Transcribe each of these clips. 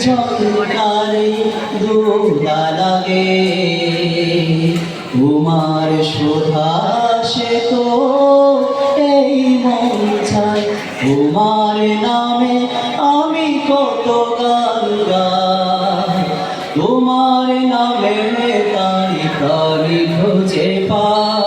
ঝঙ্কারে দোলা লাগে তোমার শোধা সে তো এই মন চাই তোমার নামে আমি কত গান গাই। তোমার নামে তারি তারি খুঁজে পাই।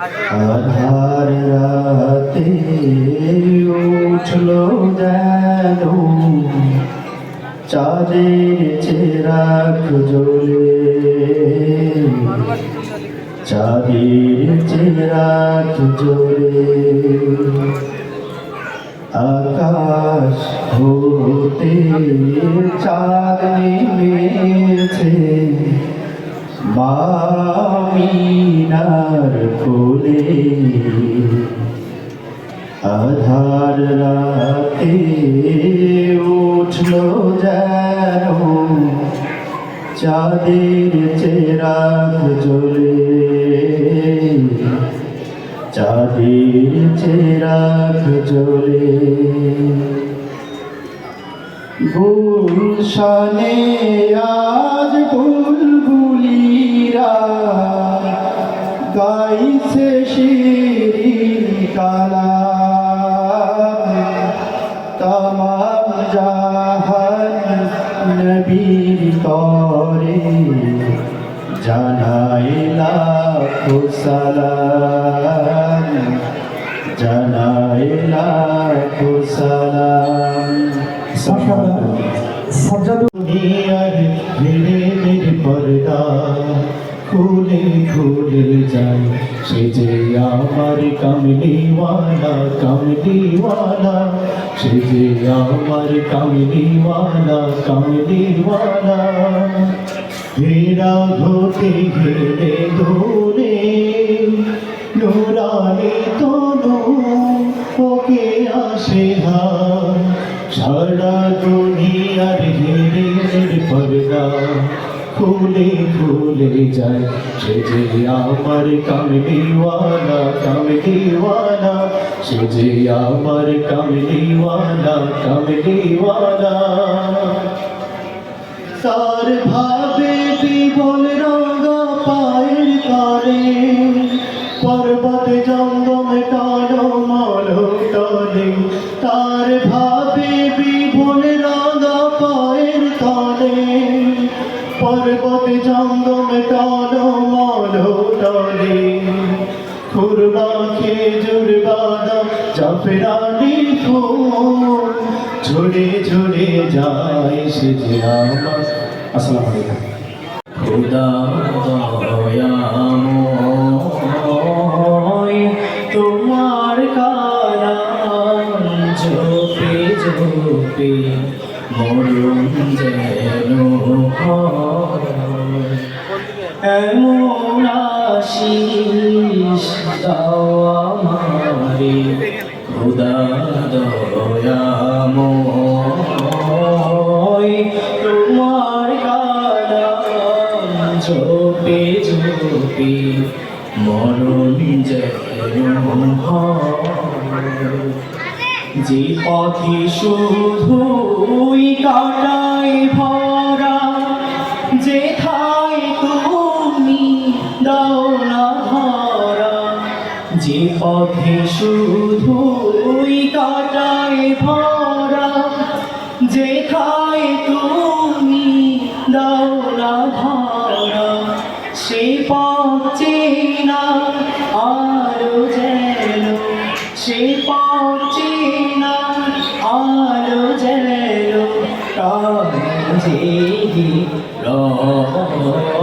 আধার রাতে উঠল যেন। চাঁদের চেরাক জ্বলে। চাঁদের চেরাক জ্বলে। আকাশ হতে চাঁদ নেমেছে। মামিনার কোলে আধার রাতে উঠল যেন চাঁদের চেরাগ জ্বলে চাঁদের চেরাগ জ্বলে গুলশানে আজ বুলবুলিরা গাইছে শিরিন কালাম। তমাম জাহান নবীর তরে জানাই লাখো সালাম। জানাই লাখো সালাম। দুনিয়ার মেরে মেরে পর্দা। খুলে খুলে যাই সে যে আমার কামলিওয়ালা কামলিওয়ালা সে যে আমার কামলিওয়ালা কামলিওয়ালা হেরা ঘটে ঘেরে দোরে খুলে খুলে যায়। সে যে আমার কামলিওয়ালা কামলিওয়ালা সে যে আমার কামলিওয়ালা কামলিওয়ালা তার ভাবে বিবল রঙা পায়ের করে পর্বত জঙ্গম পর্বত জঙ্গম টানো মল টলে খুরবা খেজুর বাদাম জাফরানি ফুল। ঝরে ঝরে যায় সে যে আমার। তোমার কালাম ঝোপে ঝোপে। মরণ যেন। এমন আশিস দাও আমারে খোদা দয়াময় তোমার কালাম ঝোপে ঝোপে মরণ যেন হয়। যে পথে শুধু কাটাই ভরা যেথায় তুমি দাও না ধরা, যে পথে শুধুই কাটাই ভরা যেথায় তুমি দাও না ধরা সেই পথে কাজে রহ